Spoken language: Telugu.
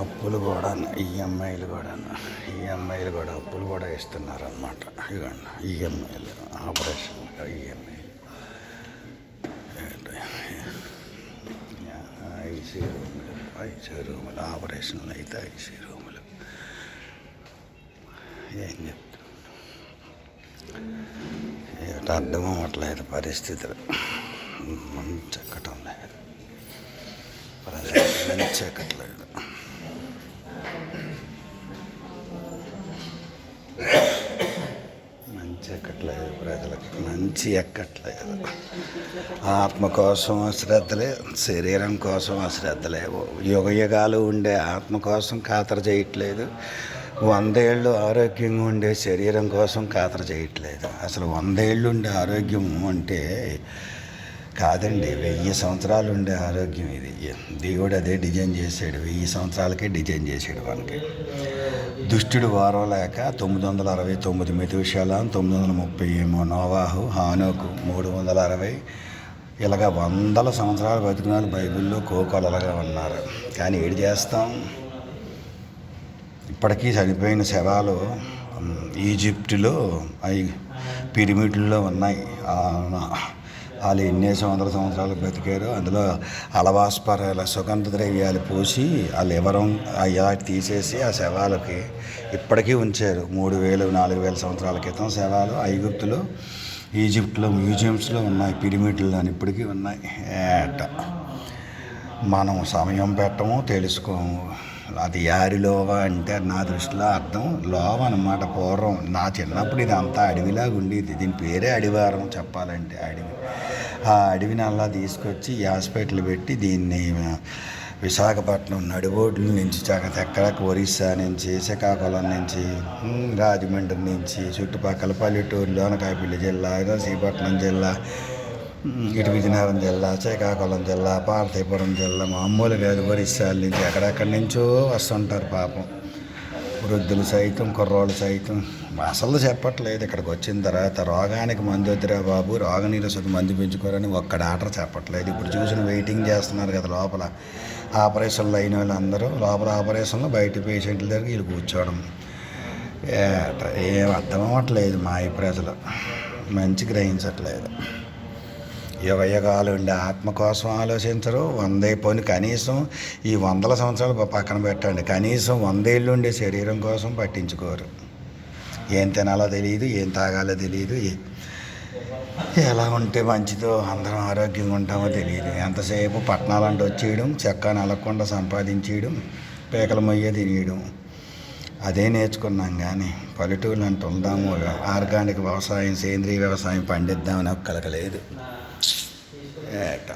అప్పులు కూడా ఈఎంఐలు కూడా ఈఎంఐలు కూడా అప్పులు కూడా ఇస్తున్నారు అనమాట ఇవ్వండి ఈఎంఐలు. ఆపరేషన్ ఈఎంఐ ఐసీ రూములు ఐసీ రూములు ఆపరేషన్లు అయితే ఐసీ రూములు. ఏం చెప్తా ఏమిటి? అర్థం అవ్వట్లేదు పరిస్థితులు. మంచి ఎక్కటం లేదు ప్రజలు మంచి మంచి ఎక్కట్లేదు ఆత్మ కోసం అశ్రద్ధలే శరీరం కోసం అశ్రద్ధలేవు యుగయుగాలు ఉండే ఆత్మ కోసం ఖాతరు చేయట్లేదు. వందేళ్ళు ఆరోగ్యంగా ఉండే శరీరం కోసం ఖాతరు చేయట్లేదు. అసలు వందేళ్ళు ఉండే ఆరోగ్యం అంటే కాదండి వెయ్యి సంవత్సరాలు ఉండే ఆరోగ్యం ఇది. దేవుడు అదే డిజైన్ చేశాడు వెయ్యి సంవత్సరాలకే డిజైన్ చేశాడు మనకి. దుష్టుడు వారం లేక తొమ్మిది వందల అరవై తొమ్మిది మెతుషాల తొమ్మిది వందల ముప్పై ఏమో నోవాహు హానోకు మూడు వందల అరవై. ఇలాగ వందల సంవత్సరాలు బతుకున్నారు బైబిల్లో కోకొలలుగా ఉన్నారు. కానీ ఏడు చేస్తాం? ఇప్పటికీ చనిపోయిన శవాలు ఈజిప్టులో అవి పిరమిడ్లలో ఉన్నాయి. వాళ్ళు ఎన్ని వందల సంవత్సరాలు బతికారు అందులో అలవాస్పరాల సుగంధ ద్రవ్యాలు పోసి ఆ లివరం అయ్యా తీసేసి ఆ శవాలకి ఇప్పటికీ ఉంచారు. మూడు వేలు నాలుగు వేల సంవత్సరాల క్రితం శవాలు ఐగుప్తులో ఈజిప్ట్లో మ్యూజియంస్లో ఉన్నాయి. పిరమిడ్లలో ఇప్పటికీ ఉన్నాయి. ఏట. మనం సమయం పెట్టము తెలుసుకోము. అది యారి లోవ అంటే నా దృష్టిలో అర్థం లోవ అన్నమాట పూర్వం. నా చిన్నప్పుడు ఇది అంతా అడవిలాగా ఉండేది. దీని పేరే అడివారం చెప్పాలంటే అడవి. ఆ అడవిని అలా తీసుకొచ్చి హాస్పిటల్ పెట్టి దీన్ని విశాఖపట్నం నడిబోడ్ల నుంచి ఎక్కడ ఒరిస్సా నుంచి శ్రీకాకుళం నుంచి రాజమండ్రి నుంచి చుట్టుపక్కల పల్లెటూరు లోనకాయపల్లి జిల్లా శ్రీపట్నం జిల్లా ఇటు విజయనగరం జిల్లా శ్రీకాకుళం జిల్లా పార్తీపురం జిల్లా మామూలు మామూలుగా ఒరిస్సాల నుంచి ఎక్కడెక్కడి నుంచో వస్తుంటారు పాపం. వృద్ధులు సైతం కుర్రోళ్ళు సైతం. అసలు చెప్పట్లేదు ఇక్కడికి వచ్చిన తర్వాత రోగానికి మందు వద్దురా బాబు రోగ నిరసన మందు పెంచుకోరని ఒక్క డాక్టర్ చెప్పట్లేదు. ఇప్పుడు చూసిన వెయిటింగ్ చేస్తున్నారు కదా లోపల. ఆపరేషన్లు అయిన వాళ్ళందరూ లోపల ఆపరేషన్లు బయట పేషెంట్ల దగ్గర వీళ్ళు కూర్చోవడం. ఏట ఏం అర్థం అవ్వట్లేదు మా ఈ ప్రజలు. మంచి గ్రహించట్లేదు. యుగయుగాలు ఉండే ఆత్మ కోసం ఆలోచించరు. వందే పోని కనీసం ఈ వందల సంవత్సరాలు పక్కన పెట్టండి. కనీసం వందేళ్ళు ఉండే శరీరం కోసం పట్టించుకోరు. ఏం తినాలో తెలియదు ఏం తాగాలో తెలియదు ఎలా ఉంటే మంచిదో అందరం ఆరోగ్యంగా ఉంటామో తెలియదు ఎంతసేపు పట్టణాలంటే వచ్చేయడం చెక్క నలగకుండా సంపాదించేయడం పేకల మొయ్య తినేయడం. అదే నేర్చుకున్నాం కానీ పల్లెటూళ్ళు అంటే ఉందాము ఆర్గానిక్ వ్యవసాయం సేంద్రీయ వ్యవసాయం పండిద్దామని కలగలేదు ఏట.